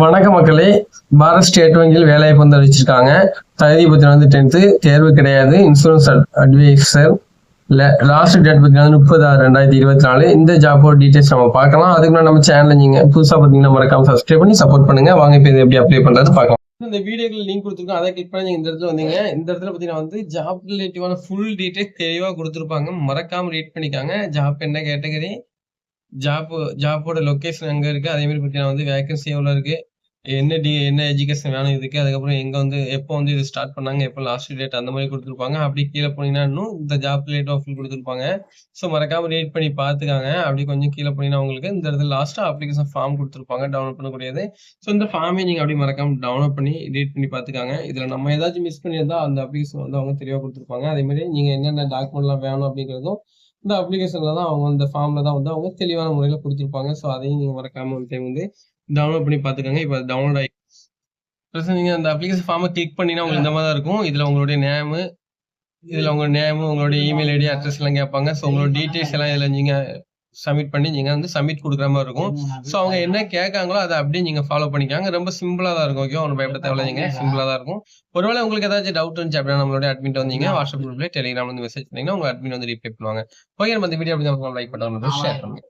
வணக்க மக்களே பாரத் ஸ்டேட் வங்கியில் வேலைவாய்ப்பு வந்து அறிவிச்சிருக்காங்க தகுதி பத்தி வந்து டென்த்து தேர்வு கிடையாது. இன்சூரன்ஸ் அட்வைசர் லாஸ்ட் டேட் பார்த்தீங்கன்னா முப்பது ஆறு ரெண்டாயிரத்தி இருபத்தி நாலு. இந்த ஜாபோட டீட்டெயில்ஸ் நம்ம பார்க்கலாம். அதுக்கு நம்ம சேனல் நீங்க புதுசா பார்த்தீங்கன்னா மறக்காம சப்ஸ்கிரைப் பண்ணி சப்போர்ட் பண்ணுங்க. வாங்க இப்போ இது எப்படி அப்ளை பண்றது பார்க்கலாம். இந்த வீடியோக்கு லிங்க் கொடுத்துருக்கோம். அதை கிளிக் பண்ணி இந்த இடத்துல வந்தீங்க. இந்த இடத்துல பார்த்தீங்கன்னா வந்து ஜாப் ரிலேட்டிவான ஃபுல் டீட்டெயில் தெளிவாக கொடுத்துருப்பாங்க. மறக்காம ரீட் பண்ணிக்காங்க. ஜாப் என்ன கேட்டகரி ஜாப் ஜாப்போட லொக்கேஷன் எங்க இருக்கு? அதே மாதிரி பார்த்தீங்கன்னா வந்து வேகன்சி எவ்வளோ இருக்கு? என்ன டி என்ன எஜுகேஷன் வேணும் இதுக்கு? அதுக்கப்புறம் எங்க வந்து எப்போ வந்து இது ஸ்டார்ட் பண்ணாங்க? எப்போ லாஸ்ட் டேட் அந்த மாதிரி கொடுத்துருப்பாங்க. அப்படி கீழே போனீங்கன்னா இன்னும் இந்த ஜாப் ரிலேட் ஆஃபர் கொடுத்துருப்பாங்க. ஸோ மறக்காம ரீட் பண்ணி பார்த்துக்காங்க அப்படி கொஞ்சம் கீழே போனீங்கன்னா உங்களுக்கு இந்த இடத்துல லாஸ்ட்டாக அப்ளிகேஷன் ஃபார்ம் கொடுத்துருப்பாங்க. டவுன்லோட் பண்ணக்கூடியது. ஸோ இந்த ஃபார்மே நீங்கள் அப்படி மறக்காம டவுன்லோட் பண்ணி ரீட் பண்ணி பார்த்துக்காங்க இதில் நம்ம ஏதாச்சும் மிஸ் பண்ணியிருந்தா அந்த அப்ளிகேஷன் வந்து அவங்க தெளிவாக கொடுத்துருப்பாங்க. அதே மாதிரி நீங்கள் என்னென்ன டாக்குமெண்ட்லாம் வேணும் அப்படிங்கிறதும் இந்த அப்ளிகேஷனில் தான் அவங்க இந்த ஃபார்மில் தான் வந்து அவங்க தெளிவான முறையில் கொடுத்துருப்பாங்க. ஸோ அதையும் நீங்கள் மறக்காம ஒரு டைம் வந்து டவுன்லோட் பண்ணி பார்த்துக்கோங்க. இப்போ டவுன்லோட் ஆகி ப்ளஸ் நீங்கள் அந்த அப்ளிகேஷன் ஃபார்மை கிளிக் பண்ணினா உங்களுக்கு இந்த மாதிரி தான் இருக்கும். இதில் உங்களுடைய நேமு இதில் உங்களோட நேமு உங்களுடைய இமெயில் ஐடி அட்ரஸ் எல்லாம் கேட்பாங்க. ஸோ உங்களோட டீட்டெயில்ஸ் எல்லாம் இதில் நீங்கள் சப்மிட் பண்ணி நீங்கள் வந்து சப்மிட் கொடுக்குற மாதிரி இருக்கும். ஸோ அவங்க என்ன கேட்காங்களோ அதை அப்படியே நீங்கள் ஃபாலோ பண்ணிக்காங்க. ரொம்ப சிம்பிளாக தான் இருக்கும் ஓகே ஒன்றும் பயப்பட தேவையில்ல நீங்கள் சிம்பிளாக தான் இருக்கும். ஒருவேளை உங்களுக்கு ஏதாச்சும் டவுட் இருந்துச்சு அப்படின்னா நம்மளோட அட்மிட் வந்தீங்க வாட்ஸ்அப் குரூப்ல டெலிகிராம் வந்து மெசேஜ் பண்ணீங்கன்னா உங்க அட்மின் வந்து ரிப்ளை பண்ணுவாங்க. ஓகே நம்ம இந்த வீடியோ அப்படி லைக் பண்ணுறோம் ஷேர் பண்ணுங்க.